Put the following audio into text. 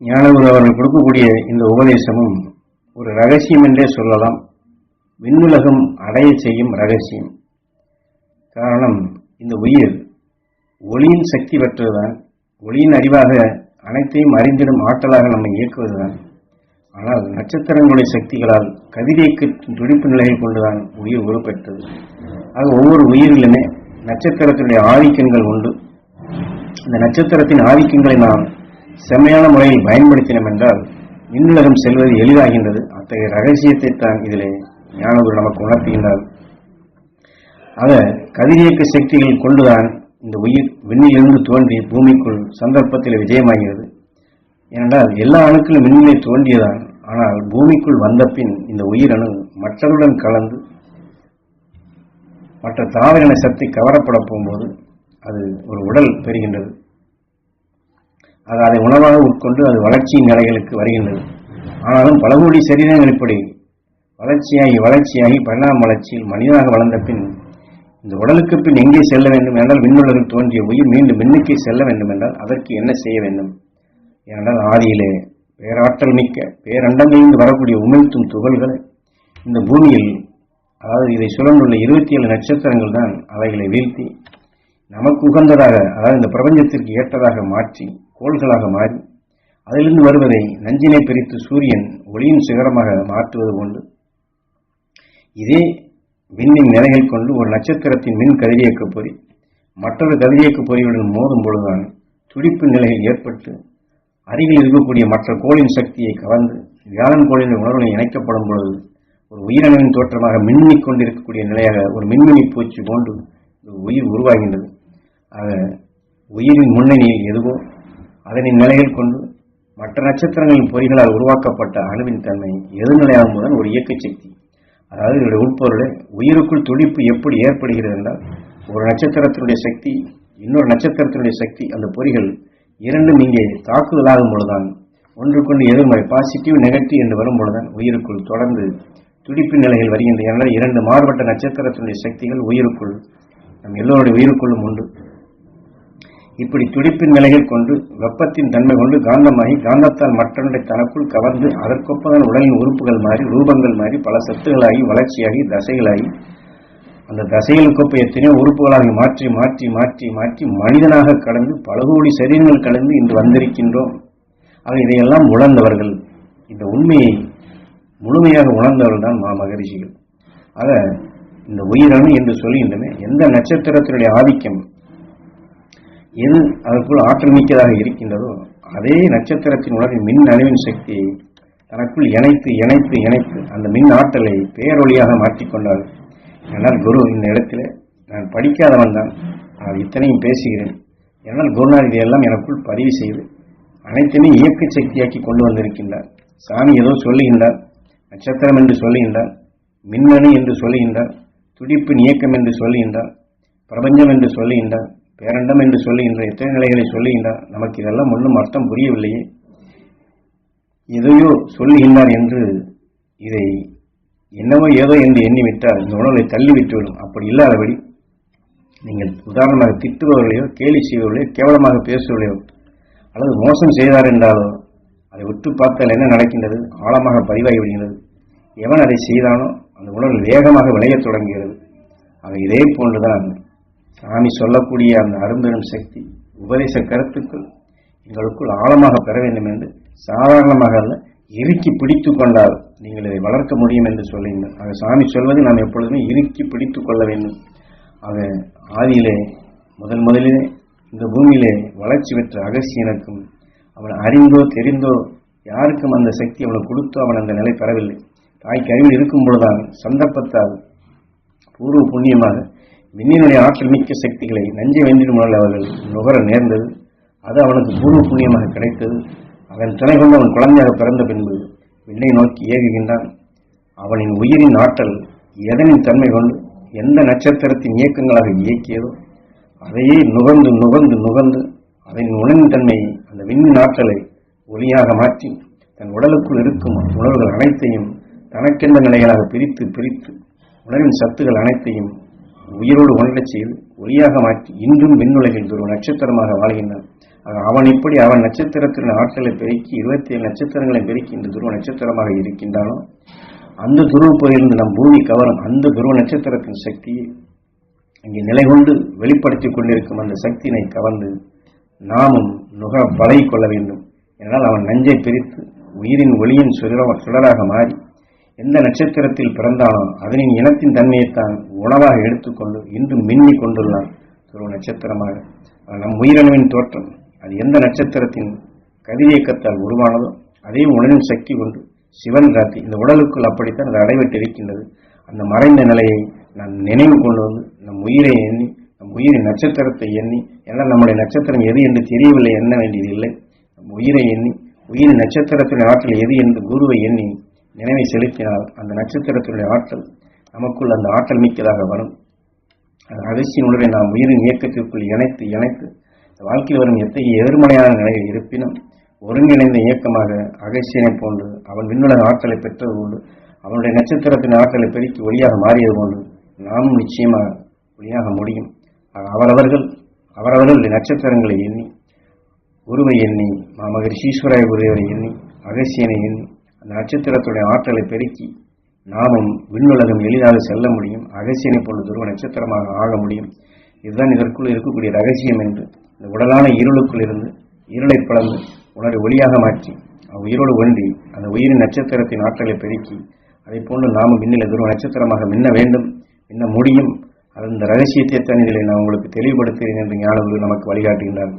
ஞானகுரு அவர்கள் கொடுக்கக்கூடிய இந்த உபதேசமும் ஒரு ரகசியம் என்றே சொல்லலாம். விண்ணுலகம் அடைய செய்யும் ரகசியம். காரணம் இந்த உயிர் ஒளியின் சக்தி பெற்றதுதான். ஒளியின் அறிவாக அனைத்தையும் அறிந்திடும் ஆற்றலாக நம்மை இயக்குவதுதான். ஆனால் நட்சத்திரங்களுடைய சக்திகளால் கதிரியக்கு துடிப்பு நிலையை கொண்டுதான் உயிர் உருப்பெற்றது. ஆக ஒவ்வொரு உயிரிலுமே நட்சத்திரத்தினுடைய ஆதிக்கங்கள் உண்டு. இந்த நட்சத்திரத்தின் ஆதிக்கங்களை நாம் செம்மையான முறையில் பயன்படுத்தினோம் என்றால் விண்ணுலகம் செல்வது எளிதாகின்றது. அத்தகைய ரகசியத்தை தான் இதிலே ஞானகுரு நமக்கு உணர்த்துகின்றார். ஆக கதிரியக்க சக்திகள் கொண்டுதான் இந்த உயிர் விண்ணிலிருந்து தோன்றி பூமிக்குள் சந்தர்ப்பத்தில் விஜயமாகிறது. ஏனென்றால் எல்லா அணுக்களும் விண்ணிலே தோன்றியதான் ஆனால் பூமிக்குள் வந்த பின் இந்த உயிரணு மற்றவருடன் கலந்து மற்ற தாவரின சக்தி கவரப்பட போகும்போது அது ஒரு உடல் பெறுகின்றது. அது அதை உணவாக உட்கொண்டு அது வளர்ச்சியின் நிலைகளுக்கு வருகின்றது. ஆனாலும் பல கோடி சரீரங்கள் இப்படி வளர்ச்சியாகி வளர்ச்சியாகி பரிணாம வளர்ச்சியில் மனிதனாக வளர்ந்த பின் இந்த உடலுக்கு பின் எங்கே செல்ல வேண்டும் என்றால் விண்ணுலகில் தோன்றிய உயிர் மீண்டும் விண்ணுக்கே செல்ல வேண்டும் என்றால் அதற்கு என்ன செய்ய வேண்டும்? ஏனென்றால் ஆதியிலே பேராற்றல் மிக்க பேரண்டங்களிலிருந்து வரக்கூடிய உமிழ்த்தும் துகள்களை இந்த பூமியில் அதாவது இதை சுழன்றுள்ள இருபத்தி ஏழு நட்சத்திரங்கள் தான் அவைகளை வீழ்த்தி நமக்கு உகந்ததாக அதாவது இந்த பிரபஞ்சத்திற்கு ஏற்றதாக மாற்றி கோள்களாக மாறி அதிலிருந்து வருவதை நஞ்சினை பிரித்து சூரியன் ஒளியின் சிகரமாக மாற்றுவது கொண்டு இதே விண்ணின் நிலைகள் கொண்டு ஒரு நட்சத்திரத்தின் மின் கதிரியக்க பொறி மற்றொரு கதிரியக்க பொறியுடன் மோதும் பொழுதுதான் துடிப்பு நிலையில் ஏற்பட்டு அருகில் இருக்கக்கூடிய மற்ற கோளின் சக்தியை கவர்ந்து வியாழன் கோளின் உணர்வுகளை இணைக்கப்படும் பொழுது ஒரு உயிரினின் தோற்றமாக மின்னிக் கொண்டிருக்கக்கூடிய நிலையாக ஒரு மின்மினி பூச்சி போன்று ஒரு உயிர் உருவாகின்றது. உயிரின் முன்னணியில் எதுவோ அதனின் நிலையில் கொண்டு மற்ற நட்சத்திரங்களின் பொறிகளால் உருவாக்கப்பட்ட அணுவின் தன்மை எதிர்நிலையாகும் போதுதான் ஒரு இயக்க சக்தி. அதாவது இதனுடைய உட்பொருளை உயிருக்குள் துடிப்பு எப்படி ஏற்படுகிறது என்றால் ஒரு நட்சத்திரத்தினுடைய சக்தி இன்னொரு நட்சத்திரத்தினுடைய சக்தி அந்த பொறிகள் இரண்டும் இங்கே தாக்குதலாகும் பொழுதுதான் ஒன்றுக்கொண்டு எதிர்மறை பாசிட்டிவ் நெகட்டிவ் என்று வரும் பொழுதுதான் உயிருக்குள் தொடர்ந்து துடிப்பு நிலைகள் வருகின்றன இரண்டு மாறுபட்ட நட்சத்திரத்தினுடைய சக்திகள் உயிருக்குள் நம் எல்லோருடைய உயிருக்குள்ளும் உண்டு. இப்படி துடிப்பின் நிலைகள் கொண்டு வெப்பத்தின் தன்மை கொண்டு காந்தமாகி காந்தத்தால் மற்றொன்றை தனக்குள் கவர்ந்து அதற்கொப்பதான் உடலின் உறுப்புகள் மாறி ரூபங்கள் மாறி பல சத்துகளாகி வளர்ச்சியாகி தசைகளாகி அந்த தசைகளுக்கொப்ப எத்தனையோ உறுப்புகளாக மாற்றி மாற்றி மாற்றி மாற்றி மனிதனாக கடந்து பல கோடி சரீரங்கள் கடந்து இன்று வந்திருக்கின்றோம். ஆக இதையெல்லாம் உணர்ந்தவர்கள் இந்த உண்மையை முழுமையாக உணர்ந்தவர்கள் தான் மா மகரிஷிகள். ஆக இந்த உயிரணு என்று சொல்கின்றன எந்த நட்சத்திரத்தினுடைய ஆதிக்கம் எது அதற்குள் ஆற்றல் மிக்கதாக இருக்கின்றதோ அதே நட்சத்திரத்தின் உலகின் மின் அணுவின் சக்தியை தனக்குள் இணைத்து இணைத்து இணைத்து அந்த மின் ஆற்றலை பேரொழியாக மாற்றிக்கொண்டார் என்னால் குரு இந்த இடத்துல நான் படிக்காதவன் தான். நான் இத்தனையும் பேசுகிறேன். என்னால் குருநாள் இதையெல்லாம் எனக்குள் பதிவு செய்து அனைத்துமே இயக்க சக்தியாக்கி கொண்டு வந்திருக்கின்றார். சாமி ஏதோ சொல்லுகின்றார் நட்சத்திரம் என்று சொல்லுகின்றார் மின்னணு என்று சொல்லுகின்றார் துடிப்பின் இயக்கம் என்று சொல்லுகின்றார் பிரபஞ்சம் என்று சொல்லுகின்றார் பேரண்டம் என்று சொல்லுகின்ற எத்தனை நிலைகளை சொல்லுகின்றார் நமக்கு இதெல்லாம் ஒன்றும் அர்த்தம் புரியவில்லையே. எதையோ சொல்லுகின்றார் என்று இதை என்னவோ ஏதோ என்று எண்ணிவிட்டால் இந்த உணர்வை தள்ளிவிட்டுவிடும். அப்படி இல்லாதபடி நீங்கள் உதாரணமாக திட்டுபவர்களையோ கேலி செய்பவர்களையோ கேவலமாக பேசுபவர்களையோ அல்லது மோசம் செய்தார் என்றாலோ அதை விட்டு பார்த்தால் என்ன நடக்கின்றது? ஆழமாக பதிவாகி விடுகிறது எவன் அதை செய்தானோ அந்த உணர்வு வேகமாக விளையத் தொடங்குகிறது. ஆக இதே போன்றுதான் சாமி சொல்லக்கூடிய அந்த அரும்பெரும் சக்தி உபதேச கருத்துக்கள் எங்களுக்குள் ஆழமாக பெற வேண்டும் என்று சாதாரணமாக அல்ல இறுக்கி பிடித்து கொண்டால் நீங்கள் இதை வளர்க்க முடியும் என்று சொல்லுங்கள் ஆக சாமி சொல்வது நாம் எப்பொழுதுமே இறுக்கி பிடித்து கொள்ள வேண்டும். ஆக ஆதியிலே முதன் முதலிலே இந்த பூமியிலே வளர்ச்சி பெற்ற அகசியனுக்கும் அவன் அறிந்தோ தெரிந்தோ யாருக்கும் அந்த சக்தி அவனை கொடுத்தோ அவன் அந்த நிலை பெறவில்லை. தாய்க்கு அறிவில் இருக்கும் பொழுதுதான் சந்தர்ப்பத்தால் பூர்வ புண்ணியமாக விண்ணினுடைய ஆற்றல் மிக்க சக்திகளை நஞ்சை வென்றிடும் அவர்கள் நுகர நேர்ந்தது. அது அவனுக்கு பூர்வ புண்ணியமாக கிடைத்தது. அதன் துணை கொண்டு அவன் குழந்தையாக பிறந்த பின்பு விண்ணை நோக்கி ஏகுகின்றான் அவனின் உயிரின் ஆற்றல் எதனின் தன்மை கொண்டு எந்த நட்சத்திரத்தின் இயக்கங்களாக இயக்கியதோ அதையே நுகர்ந்து நுகர்ந்து நுகர்ந்து அதன் உணவின் தன்மையை அந்த விண்ணின் ஆற்றலை ஒளியாக மாற்றி தன் உடலுக்குள் இருக்கும் உணர்வுகள் அனைத்தையும் தனக்கென்ற நிலைகளாக பிரித்து பிரித்து உணவின் சத்துகள் அனைத்தையும் உயிரோடு ஒன்றச் செய்து ஒளியாக மாற்றி இன்றும் விண்ணுலகில் ஒரு நட்சத்திரமாக வாழ்கின்றான். அவன் இப்படி அவன் நட்சத்திரத்தின் ஆற்றலை பெருக்கி இருபத்தி ஏழு நட்சத்திரங்களை பெருக்கி இந்த துருவ நட்சத்திரமாக இருக்கின்றானோ அந்த துருவப்பொருளிலிருந்து நம் பூமி கவரும் அந்த துருவ நட்சத்திரத்தின் சக்தியை இங்கே நிலை கொண்டு வெளிப்படுத்திக் கொண்டிருக்கும் அந்த சக்தியினை கவர்ந்து நாமும் நுக பழகி கொள்ள வேண்டும். என்றால் அவன் நஞ்சை பிரித்து உயிரின் ஒளியின் சுடர- சுடராக மாறி எந்த நட்சத்திரத்தில் பிறந்தாலும் அதனின் இனத்தின் தன்மையைத்தான் உணவாக எடுத்துக்கொண்டு இன்று மின்னி கொண்டுள்ளான் துருவ நட்சத்திரமாக. நம் உயிரணுவின் தோற்றம் அது எந்த நட்சத்திரத்தின் கதிரியக்கத்தால் உருவானதோ அதே உணவின் சக்தி கொண்டு சிவன் ராத்தி இந்த உடலுக்குள் அப்படித்தான் அது அடைபட்டு இருக்கின்றது அந்த மறைந்த நிலையை நான் நினைவு கொண்டு வந்து நம் உயிரை எண்ணி நம் உயிரின் நட்சத்திரத்தை எண்ணி ஏன்னா நம்முடைய நட்சத்திரம் எது என்று தெரியவில்லை எண்ண வேண்டியது இல்லை நம் உயிரை எண்ணி உயிரின் நட்சத்திரத்தின் ஆற்றல் எது என்று குருவை எண்ணி நினைவை செலுத்தினால் அந்த நட்சத்திரத்தினுடைய ஆற்றல் நமக்குள் அந்த ஆற்றல் மிக்கதாக வரும். அந்த ரகசிய உணர்வை நாம் உயிரின் இயக்கத்திற்குள் இணைத்து இணைத்து வாழ்க்கையில் வரும் எத்தகைய எதிர்மறையான நிலையில் இருப்பினும் ஒருங்கிணைந்த இயக்கமாக அகசியனை போன்று அவன் விண்ணுலக ஆற்றலை பெற்றது போன்று அவனுடைய நட்சத்திரத்தின் ஆற்றலை பெருக்கி ஒளியாக மாறியது போன்று நாமும் நிச்சயமாக ஒளியாக முடியும். அவரவர்கள் அவரவர்கள் நட்சத்திரங்களை எண்ணி குருவை எண்ணி மாமகர் ஈஸ்வராய குருவை எண்ணி அகசியனை எண்ணி அந்த நட்சத்திரத்துடைய ஆற்றலை பெருக்கி நாமும் விண்ணுலகம் எளிதாக செல்ல முடியும். அகசியனை போல துருவ நட்சத்திரமாக ஆக முடியும். இதுதான் இதற்குள் இருக்கக்கூடிய ரகசியம் என்று. இந்த உடலான இருளுக்குள் இருந்து இருளை பிளந்து உணரை ஒளியாக மாற்றி உயிரோடு ஒன்றி அந்த உயிரின் நட்சத்திரத்தின் ஆற்றலை பெருக்கி அதை போன்று நாமும் மின்னில துருவ நட்சத்திரமாக மின்ன வேண்டும் மின்ன முடியும். அந்த ரகசியத்தை தான் இதில் நான் உங்களுக்கு தெளிவுபடுத்துகிறேன் என்று ஞானகுரு நமக்கு வழிகாட்டுகின்றார்.